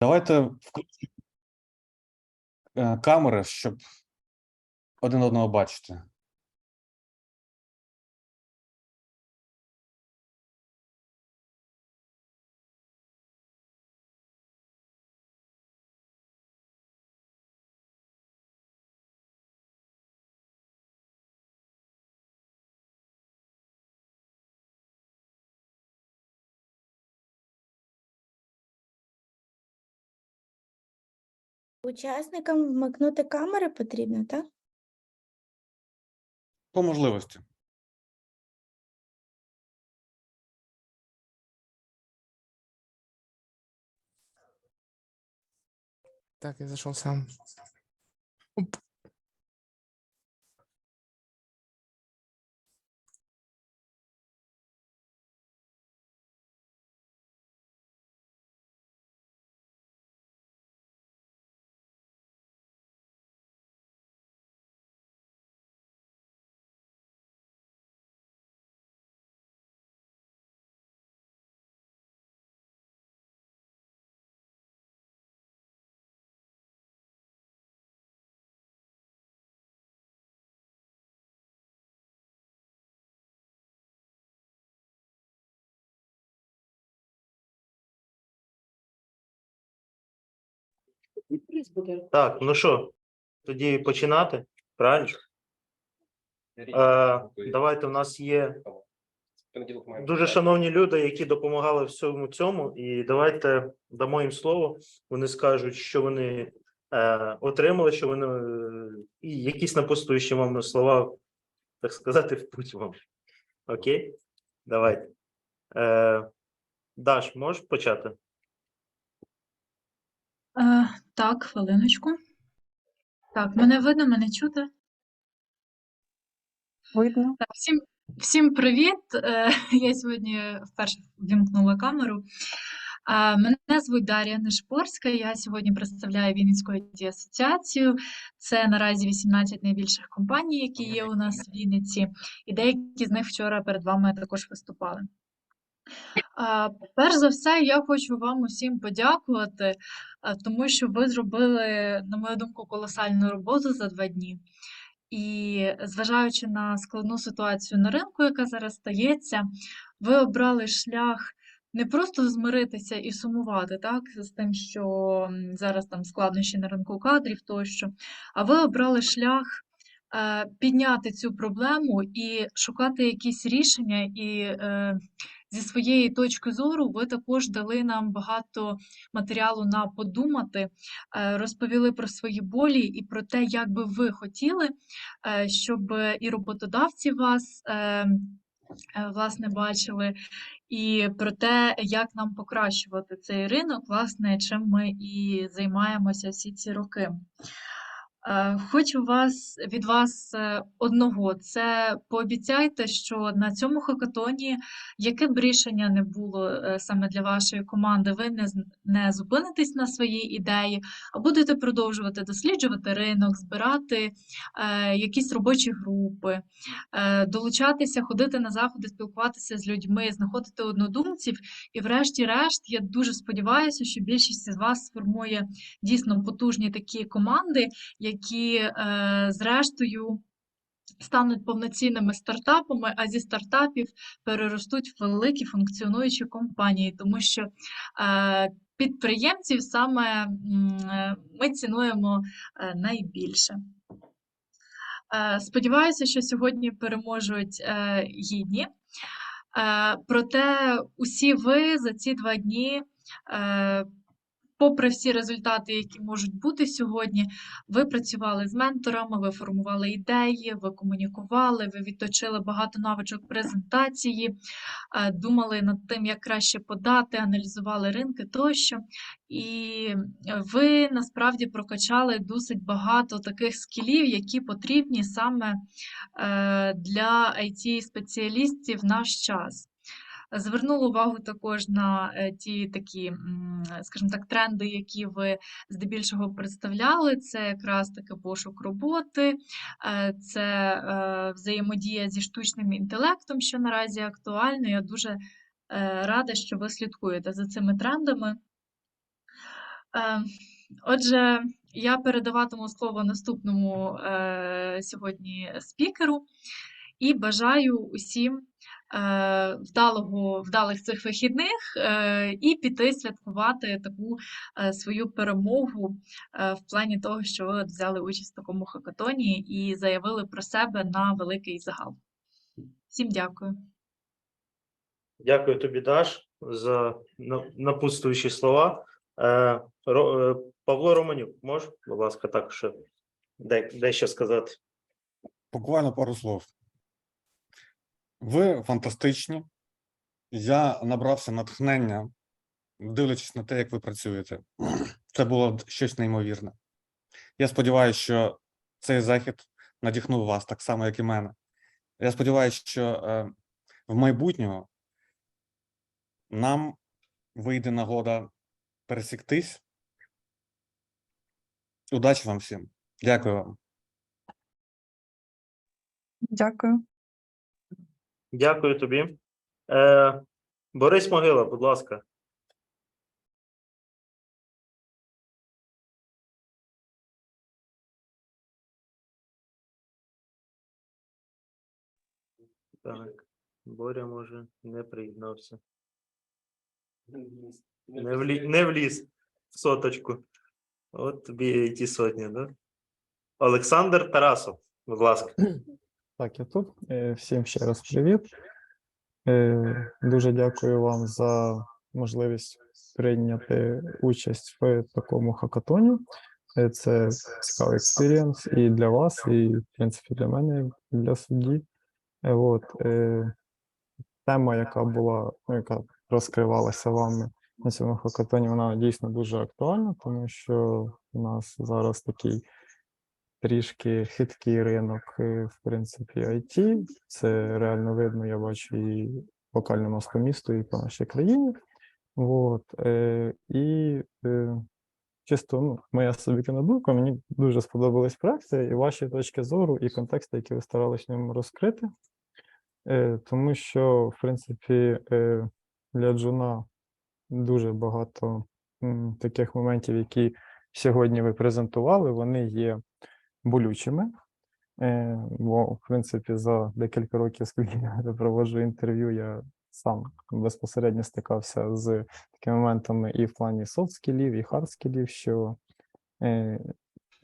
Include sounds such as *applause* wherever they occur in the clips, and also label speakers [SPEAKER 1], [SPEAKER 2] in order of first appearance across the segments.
[SPEAKER 1] Давайте включимо е, камери, щоб один одного бачити.
[SPEAKER 2] Учасникам вмикнути камери потрібно, так?
[SPEAKER 1] По можливості.
[SPEAKER 3] Так, я зайшов сам.
[SPEAKER 4] Так, ну що, тоді починати? Правильно? Е, давайте у нас є дуже шановні люди, які допомагали всьому цьому, і давайте дамо їм слово. Вони скажуть, що вони е, отримали, що вони е, і якісь напутствуючі вам слова, так сказати, в путь вам. Окей? Давайте. Е, Даш, можеш почати?
[SPEAKER 5] Е, так, хвилиночку. Так, мене видно, мене чути.
[SPEAKER 6] Видно.
[SPEAKER 5] Так, всім, всім привіт. Е, *laughs* я сьогодні вперше вімкнула камеру. Е, мене звуть Дар'я Нешпорська. Я сьогодні представляю Вінницьку it асоціацію. Це наразі 18 найбільших компаній, які є у нас в Вінниці, і деякі з них вчора перед вами також виступали. Перш за все, я хочу вам усім подякувати, тому що ви зробили, на мою думку, колосальну роботу за два дні. І зважаючи на складну ситуацію на ринку, яка зараз стається, ви обрали шлях не просто змиритися і сумувати, так, з тим, що зараз там складнощі на ринку кадрів тощо, а ви обрали шлях е, підняти цю проблему і шукати якісь рішення і е, зі своєї точки зору ви також дали нам багато матеріалу на подумати, е, розповіли про свої болі і про те, як би ви хотіли, е, щоб і роботодавці вас е, власне бачили, і про те, як нам покращувати цей ринок, власне, чим ми і займаємося всі ці роки. Е, Хочу вас від вас е, одного. Це пообіцяйте, що на цьому хакатоні, яке б рішення не було е, саме для вашої команди, ви не, не зупинитесь на своїй ідеї, а будете продовжувати досліджувати ринок, збирати е, якісь робочі групи, е, долучатися, ходити на заходи, спілкуватися з людьми, знаходити однодумців. І, врешті-решт, я дуже сподіваюся, що більшість з вас сформує дійсно потужні такі команди, які, е, зрештою, стануть повноцінними стартапами, а зі стартапів переростуть в великі функціонуючі компанії, тому що е, підприємців саме е, ми цінуємо найбільше. Сподіваюся, що сьогодні переможуть гідні. Проте усі ви за ці два дні, попри всі результати, які можуть бути сьогодні, ви працювали з менторами, ви формували ідеї, ви комунікували, ви відточили багато навичок презентації, е, думали над тим, як краще подати, аналізували ринки тощо. І ви насправді прокачали досить багато таких скілів, які потрібні саме е, для IT-спеціалістів в наш час. Звернула увагу також на е, ті такі, скажімо так, тренди, які ви здебільшого представляли. Це якраз таки пошук роботи, е, це е, взаємодія зі штучним інтелектом, що наразі актуально. Я дуже рада, що ви слідкуєте за цими трендами. Отже, я передаватиму слово наступному сьогодні спікеру і бажаю усім е, вдалого, вдалих цих вихідних е, і піти святкувати таку е, свою перемогу е, в плані того, що ви взяли участь в такому хакатоні і заявили про себе на великий загал. Всім дякую.
[SPEAKER 4] Дякую тобі, Даш, за на- напутствуючі слова. Е, Ро- е, Павло Романюк, можеш, будь ласка, також де, дещо сказати?
[SPEAKER 1] Буквально пару слов. Ви фантастичні. Я набрався натхнення, дивлячись на те, як ви працюєте. Це було щось неймовірне. Я сподіваюся, що цей захід надихнув вас так само, як і мене. Я сподіваюся, що е, в майбутнього нам вийде нагода пересіктись. Удачі вам всім. Дякую вам.
[SPEAKER 6] Дякую.
[SPEAKER 4] Дякую тобі. Е, Борис Могила, будь ласка. Так, Боря може не приєднався. Не вліз, не вліз в соточку. От тобі і ті сотні, да? Олександр Тарасов, будь ласка.
[SPEAKER 7] Так, я тут. Е, Всім ще раз привіт. Е, Дуже дякую вам за можливість прийняти участь в такому хакатоні. Е, Це цікавий експірієнс і для вас, і, в принципі, для мене, і для судді. От, тема, яка була, ну, яка розкривалася вами на цьому хакатоні, вона дійсно дуже актуальна, тому що у нас зараз такий трішки хиткий ринок, е, в принципі, IT. Це реально видно, я бачу і по локальному по місту, і по нашій країні. От, е, і е, чисто ну, моя суб'єктивна думка, мені дуже сподобались проекти і ваші точки зору, і контексти, які ви старались в ньому розкрити. Е, тому що, в принципі, е, для Джуна дуже багато м, таких моментів, які сьогодні ви презентували, вони є болючими. Е, бо, в принципі, за декілька років, скільки я *laughs* проводжу інтерв'ю, я сам безпосередньо стикався з такими моментами і в плані софт-скілів, і хард-скілів, що е,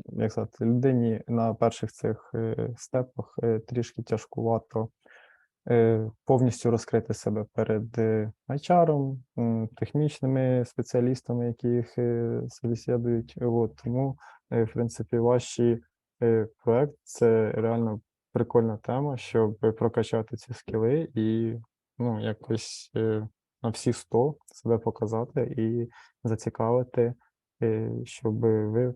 [SPEAKER 7] як сказати, людині на перших цих е, степах трішки тяжкувато повністю розкрити себе перед HR, технічними спеціалістами, які їх собеседують. Тому, в принципі, ваші е, проект це реально прикольна тема, щоб прокачати ці скіли і ну, якось е, на всі 100 себе показати і зацікавити, е, щоб ви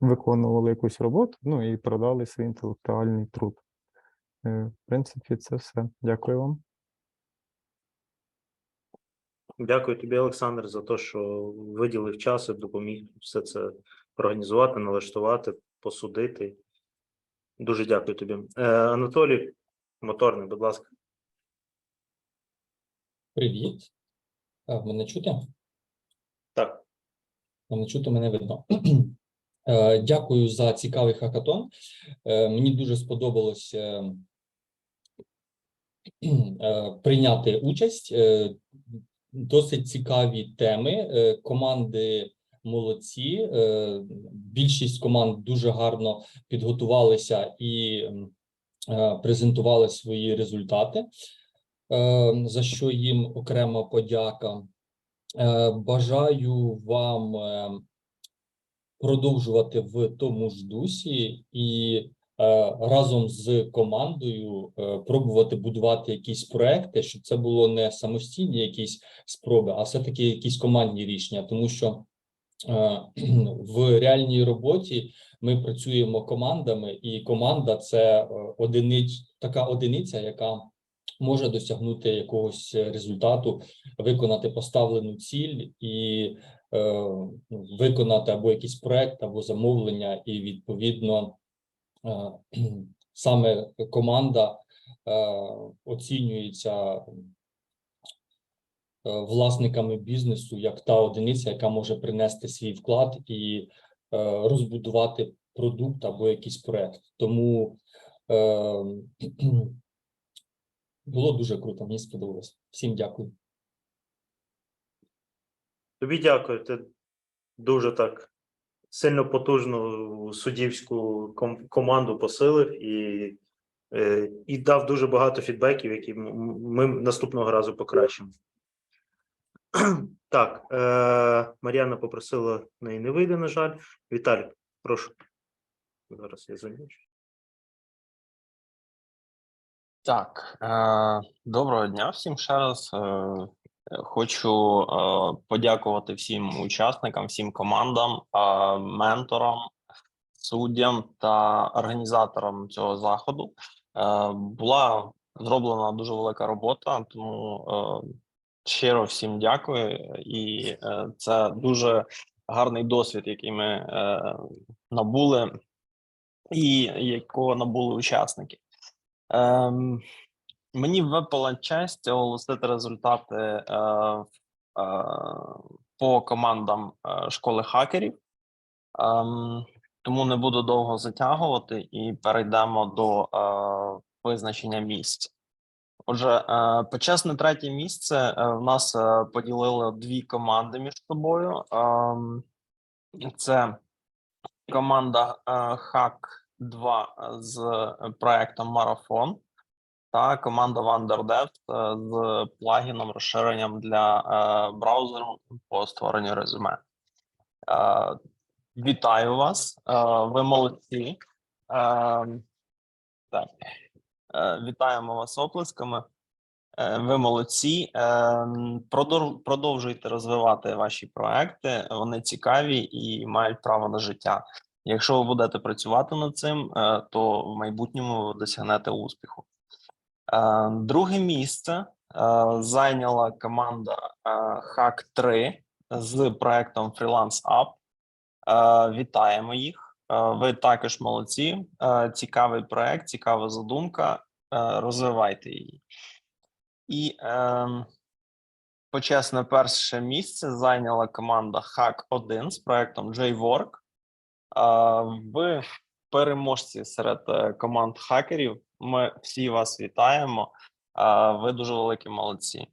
[SPEAKER 7] виконували якусь роботу, ну і продали свій інтелектуальний труд. Е, В принципі, це все. Дякую вам.
[SPEAKER 4] Дякую тобі, Олександр, за те, що виділив час і допоміг все це організувати, налаштувати, посудити. Дуже дякую тобі. Е, Анатолій Моторний, будь ласка.
[SPEAKER 8] Привіт. А, Мене чути?
[SPEAKER 4] Так.
[SPEAKER 8] Мене чути, мене видно. *clears throat* Е, Дякую за цікавий хакатон. Е, Мені дуже сподобалось е, е, прийняти участь. Е, Досить цікаві теми. Е, Команди молодці. Е, Більшість команд дуже гарно підготувалися і е, презентували свої результати, е, за що їм окрема подяка. Бажаю вам продовжувати в тому ж дусі і разом з командою пробувати будувати якісь проекти, щоб це було не самостійні якісь спроби, а все-таки якісь командні рішення, тому що *clears throat* в реальній роботі ми працюємо командами, і команда це е, одиниць, така одиниця, яка може досягнути якогось результату, виконати поставлену ціль і е, ну, виконати або якийсь проект, або замовлення, і відповідно е, *clears throat* саме команда е, оцінюється власниками бізнесу як та одиниця, яка може принести свій вклад і е, розбудувати продукт або якийсь проект. Тому е, *clears throat* було дуже круто, мені сподобалось. Всім дякую.
[SPEAKER 4] Тобі дякую. Ти дуже так сильно потужну суддівську команду посилив і, е, і дав дуже багато фідбеків, які ми наступного разу покращимо. *clears throat* Так, е, Мар'яна попросила неї не вийде, на жаль. Віталій, прошу. Зараз я замічу.
[SPEAKER 6] Так, е, доброго дня всім ще раз. Е, хочу е, подякувати всім учасникам, всім командам, е, менторам, суддям та організаторам цього заходу. Е, була зроблена дуже велика робота, тому е, щиро всім дякую. І е, це дуже гарний досвід, який ми е, набули, і якого набули учасники. Ем, мені випала честь оголосити результати е, по командам школи хакерів. Ем, тому не буду довго затягувати і перейдемо до визначення місць. Отже, е, почесне третє місце е, в нас е, поділили дві команди між собою. Ем, це команда Hack 2 з проектом Марафон та команда WonderDev з плагіном розширенням для браузеру по створенню резюме. Вітаю вас, ви молодці. Е, Так. Е, Вітаємо вас оплесками. Е, Ви молодці. Е, Продовжуйте розвивати ваші проекти. Вони цікаві і мають право на життя. Якщо ви будете працювати над цим, то в майбутньому ви досягнете успіху. Друге місце зайняла команда Hack 3 з проектом Freelance. Е, Вітаємо їх. Е, Ви також молодці. Е, Цікавий проект, цікава задумка. Е, Розвивайте її. І ем, почесне перше місце зайняла команда Hack 1 з проектом JWork. Ви переможці серед команд хакерів. Ми всі вас вітаємо. Ви дуже великі молодці. Е,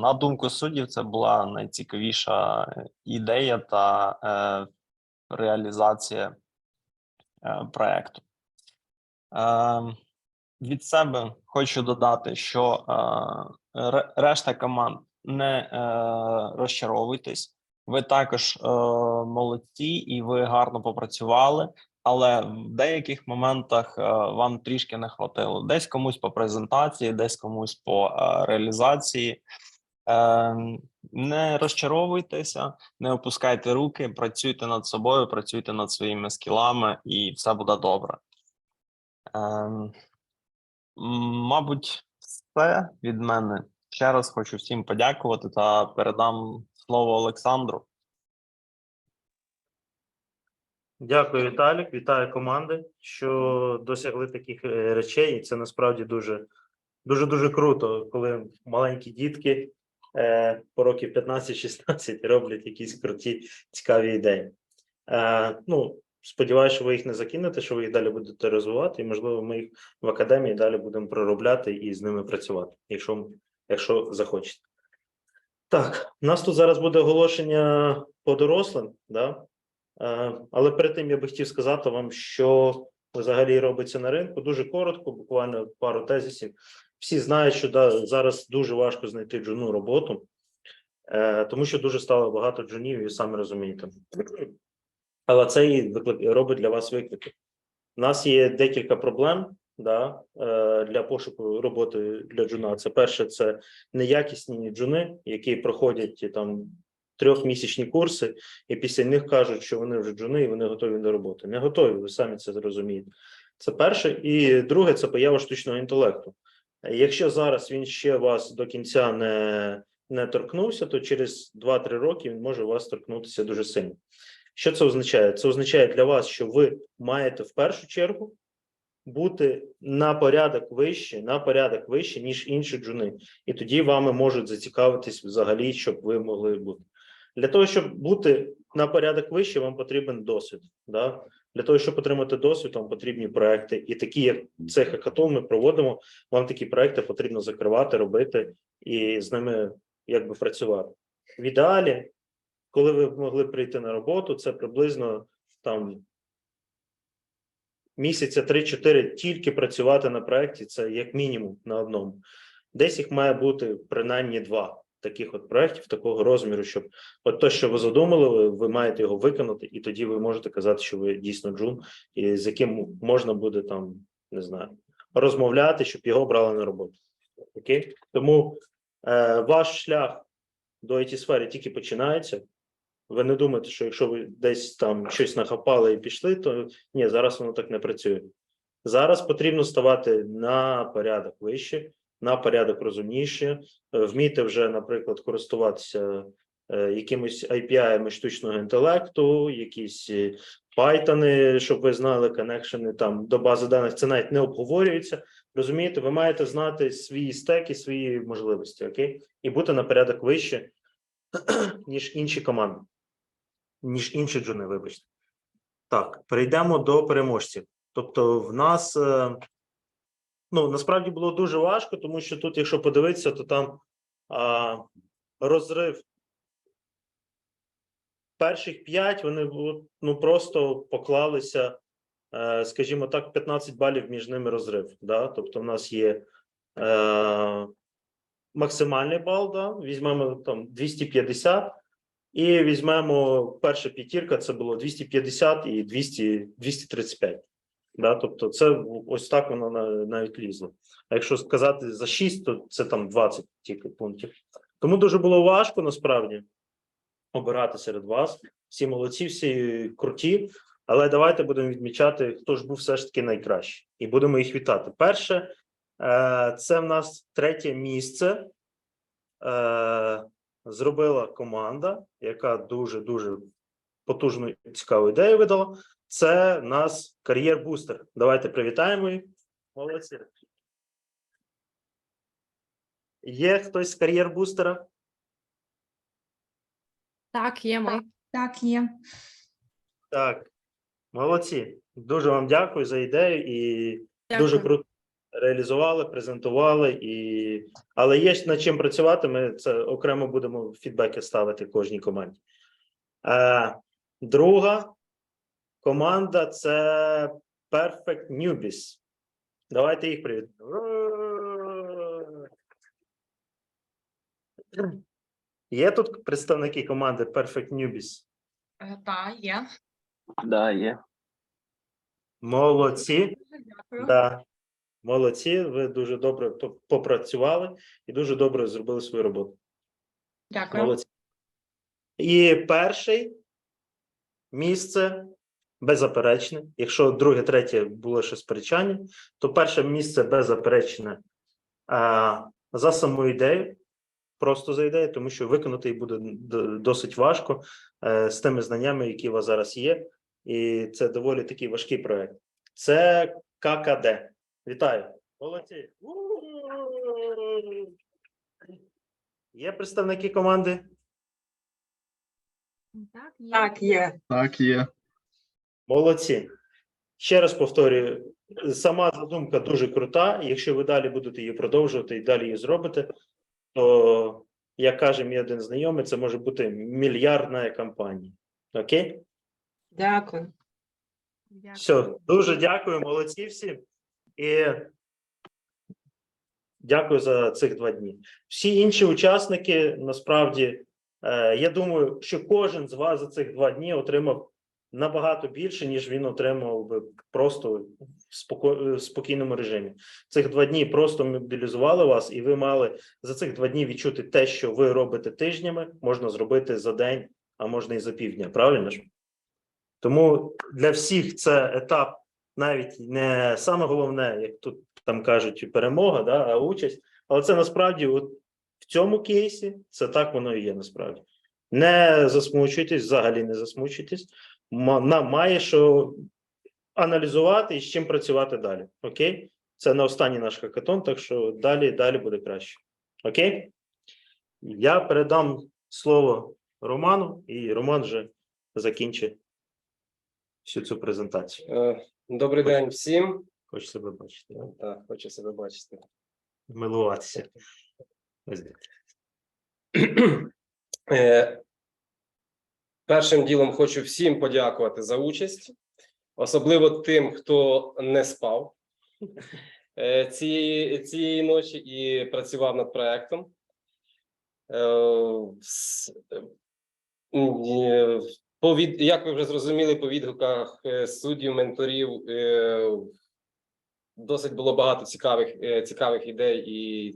[SPEAKER 6] На думку суддів, це була найцікавіша ідея та реалізація е, проекту. Е, Від себе хочу додати, що е, решта команд не розчаровуйтесь. Ви також молодці і ви гарно попрацювали, але в деяких моментах вам трішки не хватило. Десь комусь по презентації, десь комусь по реалізації. Е, не розчаровуйтеся, не опускайте руки, працюйте над собою, працюйте над своїми скілами, і все буде добре. Ем, Мабуть, все від мене. Ще раз хочу всім подякувати та передам слово Олександру.
[SPEAKER 4] Дякую, Віталік. Вітаю команди, що досягли таких е, речей. І це насправді дуже дуже дуже круто, коли маленькі дітки е, по років 15-16 *laughs* роблять якісь круті, цікаві ідеї. Е, ну, сподіваюся, що ви їх не закинете, що ви їх далі будете розвивати, і можливо, ми їх в академії далі будемо проробляти і з ними працювати, якщо, якщо захочете. Так, у нас тут зараз буде оголошення по дорослим, да? Е, Але перед тим я би хотів сказати вам, що взагалі робиться на ринку. Дуже коротко, буквально пару тезисів. Всі знають, що да, зараз дуже важко знайти джуну роботу, е, тому що дуже стало багато джунів, і самі розумієте. Але це і робить для вас виклики. У нас є декілька проблем да, е, для пошуку роботи для джуна. Це перше, це неякісні джуни, які проходять там трьохмісячні курси, і після них кажуть, що вони вже джуни і вони готові до роботи. Не готові, ви самі це зрозумієте. Це перше. І друге, це поява штучного інтелекту. Якщо зараз він ще вас до кінця не, не торкнувся, то через 2-3 роки він може вас торкнутися дуже сильно. Що це означає? Це означає для вас, що ви маєте в першу чергу бути на порядок вище, на порядок вище, ніж інші джуни. І тоді вами можуть зацікавитись взагалі, щоб ви могли бути. Для того, щоб бути на порядок вище, вам потрібен досвід. Да? Для того, щоб отримати досвід, вам потрібні проекти. І такі, як цей хакатон, ми проводимо. Вам такі проекти потрібно закривати, робити і з ними якби працювати. В ідеалі, коли ви могли прийти на роботу, це приблизно там місяця 3-4 тільки працювати на проєкті, це як мінімум на одному. Десь їх має бути принаймні два таких от проєктів, такого розміру, щоб от те, що ви задумали, ви, ви маєте його виконати, і тоді ви можете казати, що ви дійсно джун, і з яким можна буде там, не знаю, розмовляти, щоб його брали на роботу. Окей? Тому е, ваш шлях до it сфери тільки починається. Ви не думаєте, що якщо ви десь там щось нахапали і пішли, то ні, зараз воно так не працює. Зараз потрібно ставати на порядок вище, на порядок розумніше, е, вміти вже, наприклад, користуватися е, якимись API штучного інтелекту, якісь е, Python, щоб ви знали коннекшени там до бази даних. Це навіть не обговорюється. Розумієте, ви маєте знати свої стеки, свої можливості, окей, і бути на порядок вище, *clears throat* ніж інші команди, ніж інші джуни, вибачте. Так, перейдемо до переможців. Тобто, в нас ну насправді було дуже важко, тому що тут, якщо подивитися, то там а, розрив. Перших п'ять вони ну просто поклалися, е, скажімо так, 15 балів між ними розрив. Да? Тобто, в нас є е, максимальний бал, да? візьмемо там 250, і візьмемо перша п'ятірка, це було 250 і 200, 235. Да? Тобто, це ось так воно навіть лізло. А якщо сказати за 6, то це там 20 тільки пунктів. Тому дуже було важко насправді обирати серед вас. Всі молодці, всі круті. Але давайте будемо відмічати, хто ж був все ж таки найкращий, і будемо їх вітати. Перше, е, це в нас третє місце. Е, Зробила команда, яка дуже дуже потужну і цікаву ідею видала. Це нас кар'єр бустер. Давайте привітаємо їх. Молодці. Є хтось з кар'єр бустера?
[SPEAKER 9] Так, є ми.
[SPEAKER 2] Так, є.
[SPEAKER 4] Так, молодці. Дуже вам дякую за ідею і дуже круто реалізували, презентували. І... Але є над чим працювати. Ми це окремо будемо фідбеки ставити кожній команді. Е, друга команда це Perfect Newbies. Давайте їх привітаємо. Є тут представники команди Perfect Newbies?
[SPEAKER 9] Так, є.
[SPEAKER 6] Да, є.
[SPEAKER 4] Молодці.
[SPEAKER 9] Дякую.
[SPEAKER 4] Да. Молодці, ви дуже добре попрацювали і дуже добре зробили свою роботу.
[SPEAKER 9] Дякую.
[SPEAKER 4] Молодці. І перший місце беззаперечне. Якщо друге, третє було ще сперечання, то перше місце беззаперечне а, за саму ідею, просто за ідею, тому що виконати її буде досить важко е, з тими знаннями, які у вас зараз є. І це доволі такий важкий проект. Це ККД. Вітаю. Молодці. Є представники команди?
[SPEAKER 9] Так, є.
[SPEAKER 10] Так, є.
[SPEAKER 11] Так, є.
[SPEAKER 4] Молодці. Ще раз повторюю, сама задумка дуже крута. Якщо ви далі будете її продовжувати і далі її зробите, то, як каже мій один знайомий, це може бути мільярдна компанія. Окей?
[SPEAKER 10] Дякую.
[SPEAKER 9] Дякую.
[SPEAKER 4] Все, дуже дякую, молодці всі. І дякую за цих два дні. Всі інші учасники, насправді, е, я думаю, що кожен з вас за цих два дні отримав набагато більше, ніж він отримав би просто споко- в спокійному режимі. Цих два дні просто мобілізували вас, і ви мали за цих два дні відчути те, що ви робите тижнями, можна зробити за день, а можна і за півдня. Правильно ж? Тому для всіх це етап навіть не саме головне, як тут там кажуть, перемога, да, а участь. Але це насправді, от в цьому кейсі, це так воно і є насправді. Не засмучуйтесь, взагалі не засмучуйтесь. Нам має що аналізувати і з чим працювати далі. Окей? Це не останній наш хакатон, так що далі, далі буде краще. Окей? Я передам слово Роману, і Роман вже закінчить всю цю презентацію.
[SPEAKER 10] Е, Добрий день всім.
[SPEAKER 4] Хочу себе бачити. да?
[SPEAKER 10] Так, хочу себе бачити.
[SPEAKER 4] Милуватися.
[SPEAKER 10] Першим ділом хочу всім подякувати за участь, особливо тим, хто не спав е, цієї, цієї ночі і працював над проектом. Е, е, як ви вже зрозуміли, по відгуках суддів, менторів досить було багато цікавих, цікавих ідей і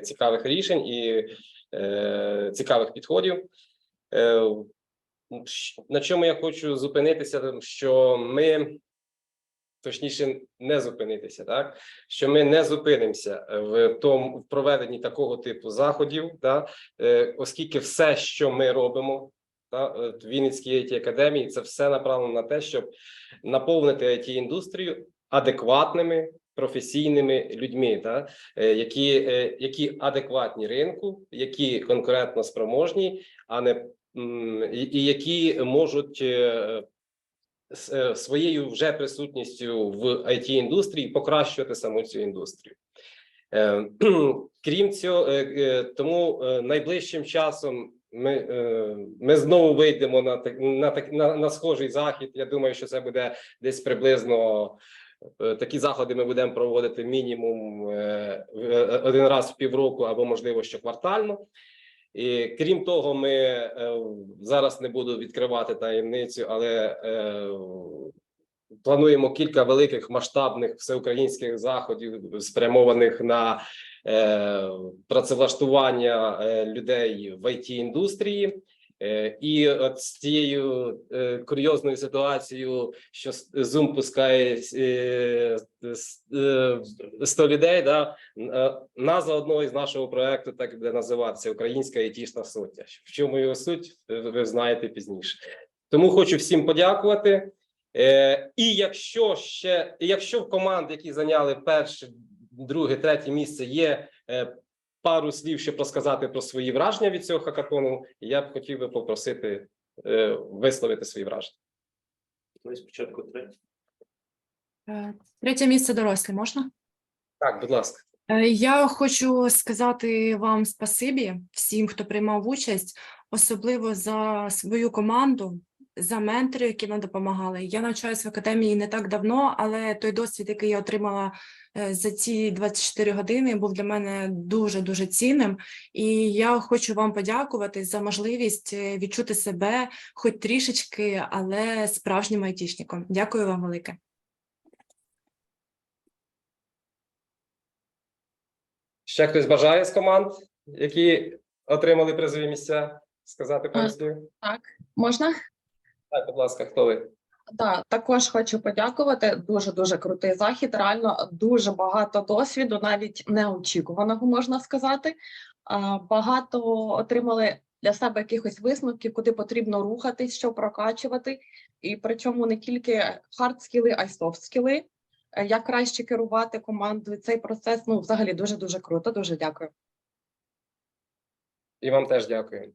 [SPEAKER 10] цікавих рішень і цікавих підходів. Щ- На чому я хочу зупинитися, що ми точніше не зупинитися, так? Що ми не зупинимося в тому в проведенні такого типу заходів, да, е, оскільки все, що ми робимо, та, е, Вінницькій it академії, це все направлено на те, щоб наповнити it індустрію адекватними професійними людьми, та, е, які, які адекватні ринку, які конкурентно спроможні, а не і, які можуть е, е, своєю вже присутністю в it індустрії покращувати саму цю індустрію. Е, *clears throat* Крім цього, тому найближчим часом ми, ми знову вийдемо на на, на, на схожий захід. Я думаю, що це буде десь приблизно такі заходи. Ми будемо проводити мінімум один раз в півроку або можливо щоквартально. І крім того, ми е, зараз не буду відкривати таємницю, але е, плануємо кілька великих масштабних всеукраїнських заходів, спрямованих на е, працевлаштування е, людей в it індустрії. Е, І от з цією е, курйозною ситуацією, що Zoom пускає е, с- е, 100 людей, да, назва одного із нашого проекту так буде називатися Українська айтішна сотня. В чому його суть, ви знаєте пізніше. Тому хочу всім подякувати. І якщо ще, якщо в команд, які зайняли перше, друге, третє місце, є пару слів, щоб розказати про свої враження від цього хакатону, я б хотів би попросити е, висловити свої враження.
[SPEAKER 4] Ми спочатку третє.
[SPEAKER 9] Третє місце дорослі можна?
[SPEAKER 10] Так, будь ласка.
[SPEAKER 9] Е, Я хочу сказати вам спасибі всім, хто приймав участь, особливо за свою команду, за менторів, які нам допомагали. Я навчаюся в академії не так давно, але той досвід, який я отримала е, за ці 24 години, був для мене дуже дуже цінним. І я хочу вам подякувати за можливість е, відчути себе, хоч трішечки, але справжнім айтішником. Дякую вам велике.
[SPEAKER 10] Ще хтось бажає з команд, які отримали призові місця, сказати
[SPEAKER 11] А.
[SPEAKER 10] слів?
[SPEAKER 11] Так, можна?
[SPEAKER 10] Так, будь ласка, хто ви?
[SPEAKER 11] Так, також хочу подякувати. Дуже дуже крутий захід. Реально дуже багато досвіду, навіть неочікуваного можна сказати. Багато отримали для себе якихось висновків, куди потрібно рухатись, що прокачувати. І причому не тільки хард-скіли, а й софт-скіли. Е, Як краще керувати командою. Цей процес ну взагалі дуже дуже круто. Дуже дякую.
[SPEAKER 10] І вам теж дякую.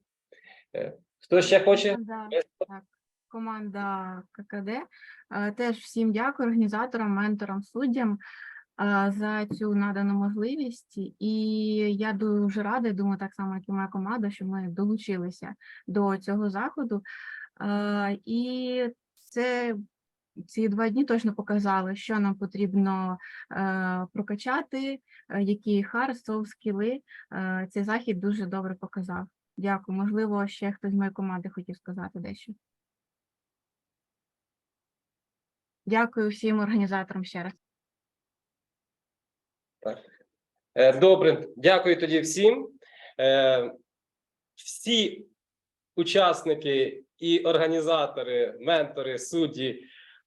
[SPEAKER 10] Е, Хто ще хоче?
[SPEAKER 12] Команда, так, команда ККД. Е, Теж всім дякую організаторам, менторам, суддям е, за цю надану можливість. І я дуже рада, думаю, так само, як і моя команда, що ми долучилися до цього заходу. Е, І це ці два дні точно показали, що нам потрібно е, прокачати, які хард, скіли. Е, Цей захід дуже добре показав. Дякую. Можливо, ще хтось з моєї команди хотів сказати дещо. Дякую всім організаторам ще раз.
[SPEAKER 10] Е, Добре, дякую тоді всім. Е, Всі учасники і організатори, ментори, судді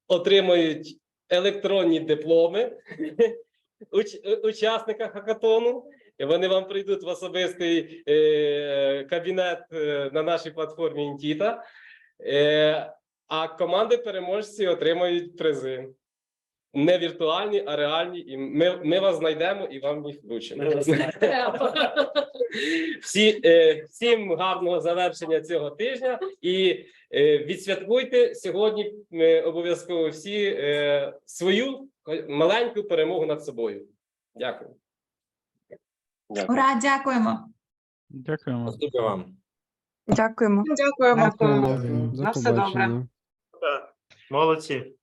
[SPEAKER 10] отримують електронні дипломи *laughs* учасника хакатону. Вони вам прийдуть в особистий е, кабінет е, на нашій платформі Інтіта. А команди переможці отримають призи. не віртуальні, а реальні. І ми, ми вас знайдемо і вам їх вручимо.
[SPEAKER 4] Ми.
[SPEAKER 10] Всі, е, всім гарного завершення цього тижня і е, відсвяткуйте сьогодні е, обов'язково всі е, свою маленьку перемогу над собою. Дякую.
[SPEAKER 6] Дякую.
[SPEAKER 5] Ура, дякуємо.
[SPEAKER 7] Дякуємо.
[SPEAKER 8] Спасибі вам.
[SPEAKER 9] Дякуємо.
[SPEAKER 11] Дякуємо.
[SPEAKER 7] Дякую. До
[SPEAKER 11] На все добре.
[SPEAKER 4] Молодці.